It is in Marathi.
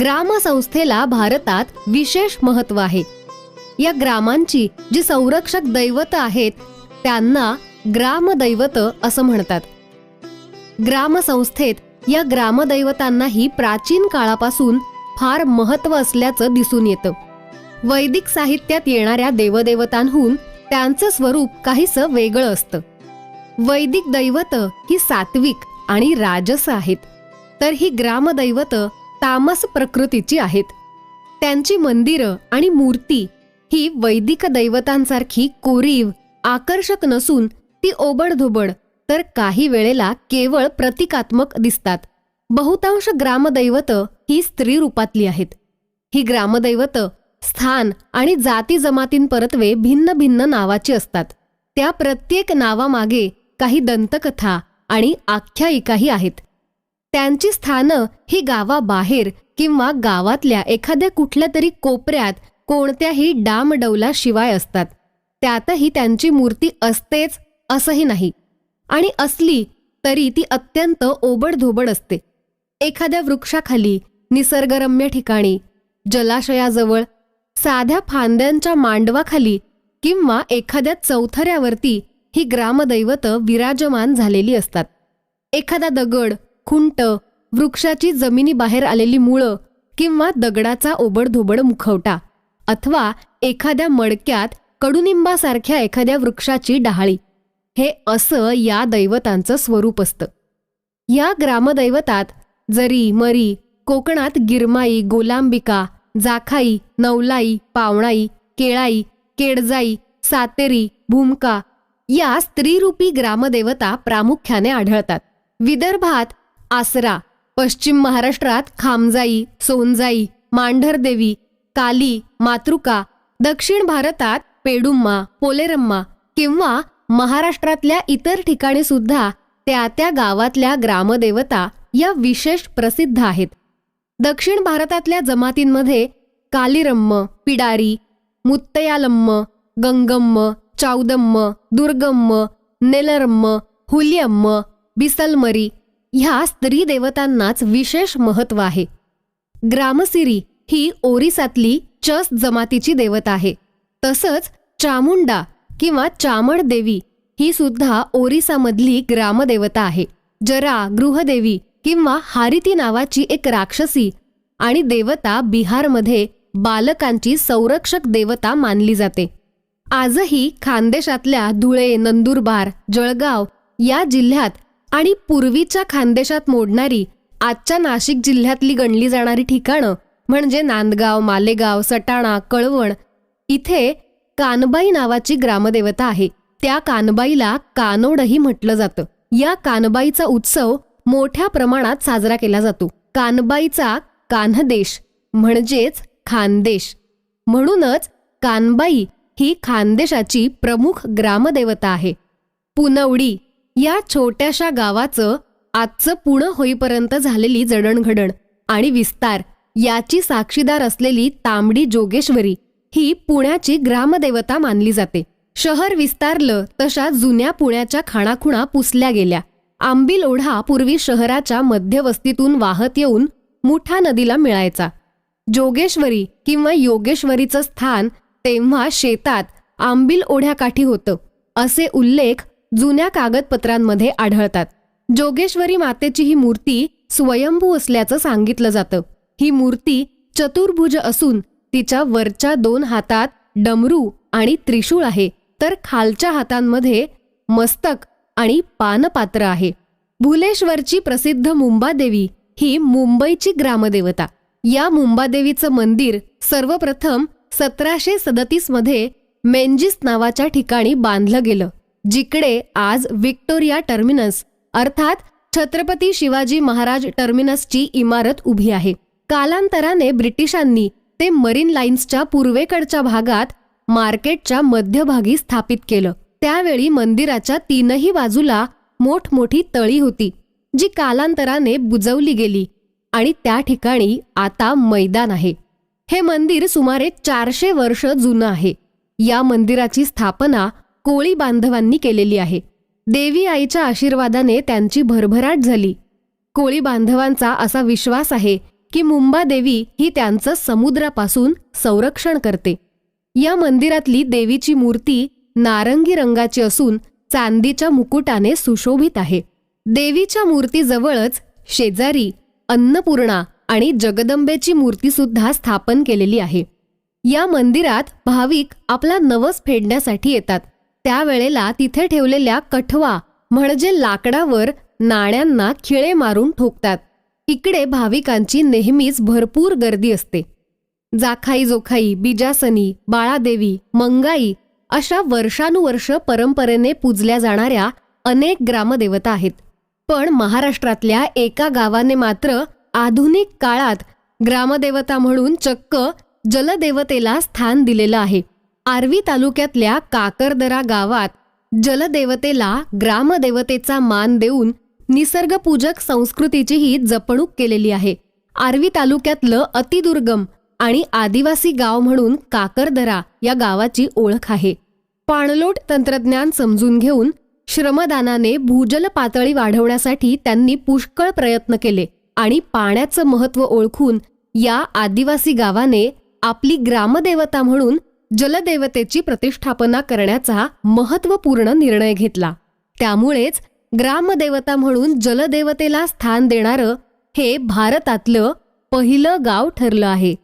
ग्रामसंस्थेला भारतात विशेष महत्त्व आहे. या ग्रामांची जी संरक्षक दैवत आहेत त्यांना ग्रामदैवत असं म्हणतात. ग्रामसंस्थेत या ग्रामदैवतांनाही प्राचीन काळापासून फार महत्त्व असल्याचं दिसून येतं. वैदिक साहित्यात येणाऱ्या देवदेवतांहून त्यांचं स्वरूप काहीसं वेगळं असतं. वैदिक दैवत ही सात्विक आणि राजस आहेत. तर ही ग्रामदैवत तामस प्रकृतीची आहेत. त्यांची मंदिरं आणि मूर्ती ही वैदिक दैवतांसारखी कोरीव आकर्षक नसून ती ओबडधोबड तर काही वेळेला केवळ प्रतिकात्मक दिसतात. बहुतांश ग्रामदैवत ही स्त्री रूपातली आहेत. ही ग्रामदैवत स्थान आणि जाती जमातींपरत्वे भिन्न भिन्न नावाची असतात. त्या प्रत्येक नावामागे काही दंतकथा आणि आख्यायिकाही आहेत. त्यांची स्थानं ही गावाबाहेर किंवा गावातल्या एखाद्या कुठल्या तरी कोपऱ्यात कोणत्याही डामडौलाशिवाय असतात. त्यातही त्यांची मूर्ती असतेच असंही नाही. आणि असली तरी ती अत्यंत ओबडधोबड असते. एखाद्या वृक्षाखाली निसर्गरम्य ठिकाणी जलाशयाजवळ साध्या फांद्यांच्या मांडवाखाली किंवा एखाद्या चौथऱ्यावरती ही ग्रामदैवत विराजमान झालेली असतात. एखादा दगड खुंट वृक्षाची जमिनीबाहेर आलेली मुळं किंवा दगडाचा ओबडधोबड मुखवटा अथवा एखाद्या मडक्यात कडुनिंबासारख्या एखाद्या वृक्षाची डहाळी. हे असं या दैवतांचं स्वरूप असतं. या ग्रामदैवतात जरी मरी कोकणात गिरमाई गोलांबिका जाखाई नवलाई पावणाई केळाई केडजाई सातेरी भूमका या स्त्रीरूपी ग्रामदेवता प्रामुख्याने आढळतात. विदर्भात आसरा पश्चिम महाराष्ट्रात खामजाई सोनजाई मांढरदेवी काली मातृका दक्षिण भारतात पेडुम्मा पोलेरम्मा किंवा महाराष्ट्रातल्या इतर ठिकाणी सुद्धा त्या त्या गावातल्या ग्रामदेवता या विशेष प्रसिद्ध आहेत. दक्षिण भारतातल्या जमातींमध्ये कालिरम्म पिडारी मुत्तयालम्म गंगम्म चावदम्म दुर्गम्म नेलरम्म हुलियम्म बिसलमरी ह्या स्त्री देवतांनाच विशेष महत्त्व आहे. ग्रामसिरी ही ओरिसातली चस जमातीची देवता आहे. तसंच चामुंडा किंवा चामड देवी ही सुद्धा ओरिसामधली ग्रामदेवता आहे. जरा गृहदेवी किंवा हारिती नावाची एक राक्षसी आणि देवता बिहारमध्ये बालकांची संरक्षक देवता मानली जाते. आजही खानदेशातल्या धुळे नंदुरबार जळगाव या जिल्ह्यात आणि पूर्वीच्या खानदेशात मोडणारी आजच्या नाशिक जिल्ह्यातली गणली जाणारी ठिकाणं म्हणजे नांदगाव मालेगाव सटाणा कळवण इथे कानबाई नावाची ग्रामदेवता आहे. त्या कानबाईला कानोडही म्हटलं जातं. या कानबाईचा उत्सव मोठ्या प्रमाणात साजरा केला जातो. कानबाईचा कान्हदेश म्हणजेच खानदेश. म्हणूनच कानबाई ही खानदेशाची प्रमुख ग्रामदेवता आहे. पुनवडी या छोट्याशा गावाचं आजचं पुणं होईपर्यंत झालेली जडणघडण आणि विस्तार याची साक्षीदार असलेली तांबडी जोगेश्वरी ही पुण्याची ग्रामदेवता मानली जाते. शहर विस्तारलं तशा जुन्या पुण्याच्या खाणाखुणा पुसल्या गेल्या. आंबील ओढा पूर्वी शहराच्या मध्यवस्तीतून वाहत येऊन मुठा नदीला मिळायचा. जोगेश्वरी किंवा योगेश्वरीचं स्थान तेव्हा शेतात आंबील ओढ्याकाठी होतं. असे उल्लेख जुन्या कागदपत्रांमध्ये आढळतात. जोगेश्वरी मातेची ही मूर्ती स्वयंभू असल्याचं सांगितलं जातं. ही मूर्ती चतुर्भुज असून तिच्या वरच्या दोन हातात डमरू आणि त्रिशूळ आहे. तर खालच्या हातांमध्ये मस्तक आणि पानपात्र आहे. भुलेश्वरची प्रसिद्ध मुंबादेवी ही मुंबईची ग्रामदेवता. या मुंबादेवीचं मंदिर सर्वप्रथम सतराशे सदतीसमध्ये मेंजिस नावाच्या ठिकाणी बांधलं गेलं. जिकडे आज विक्टोरिया टर्मिनस अर्थात छत्रपती शिवाजी महाराज टर्मिनसची इमारत उभी आहे. कालांतराने ब्रिटिशांनी ते मरीन लाईन्सच्या पूर्वेकडच्या भागात मार्केटच्या मध्यभागी स्थापित केलं. त्यावेळी मंदिराच्या तीनही बाजूला मोठमोठी तळी होती जी कालांतराने बुजवली गेली आणि त्या ठिकाणी आता मैदान आहे. हे मंदिर सुमारे चारशे वर्ष जुनं आहे. या मंदिराची स्थापना कोळी बांधवांनी केलेली आहे. देवी आईच्या आशीर्वादाने त्यांची भरभराट झाली. कोळी बांधवांचा असा विश्वास आहे की मुंबादेवी ही त्यांचं समुद्रापासून संरक्षण करते. या मंदिरातली देवीची मूर्ती नारंगी रंगाची असून चांदीच्या मुकुटाने सुशोभित आहे. देवीच्या मूर्तीजवळच शेजारी अन्नपूर्णा आणि जगदंबेची मूर्ती सुद्धा स्थापन केलेली आहे. या मंदिरात भाविक आपला नवस फेडण्यासाठी येतात. त्यावेळेला तिथे ठेवलेल्या कठवा म्हणजे लाकडावर नाण्यांना खिळे मारून ठोकतात. इकडे भाविकांची नेहमीच भरपूर गर्दी असते. जाखाई जोखाई बिजासनी बाळादेवी मंगाई अशा वर्षानुवर्ष परंपरेने पूजल्या जाणाऱ्या अनेक ग्रामदेवता आहेत. पण महाराष्ट्रातल्या एका गावाने मात्र आधुनिक काळात ग्रामदेवता म्हणून चक्क जलदेवतेला स्थान दिलेलं आहे. आर्वी तालुक्यातल्या काकरदरा गावात जलदेवतेला ग्रामदेवतेचा मान देऊन निसर्गपूजक संस्कृतीचीही जपणूक केलेली आहे. आर्वी तालुक्यातलं अतिदुर्गम आणि आदिवासी गाव म्हणून काकरदरा या गावाची ओळख आहे. पाणलोट तंत्रज्ञान समजून घेऊन श्रमदानाने भूजल पातळी वाढवण्यासाठी त्यांनी पुष्कळ प्रयत्न केले आणि पाण्याचं महत्त्व ओळखून या आदिवासी गावाने आपली ग्रामदेवता म्हणून जलदेवतेची प्रतिष्ठापना करण्याचा महत्त्वपूर्ण निर्णय घेतला. त्यामुळेच ग्रामदेवता म्हणून जलदेवतेला स्थान देणारं हे भारतातलं पहिलं गाव ठरलं आहे.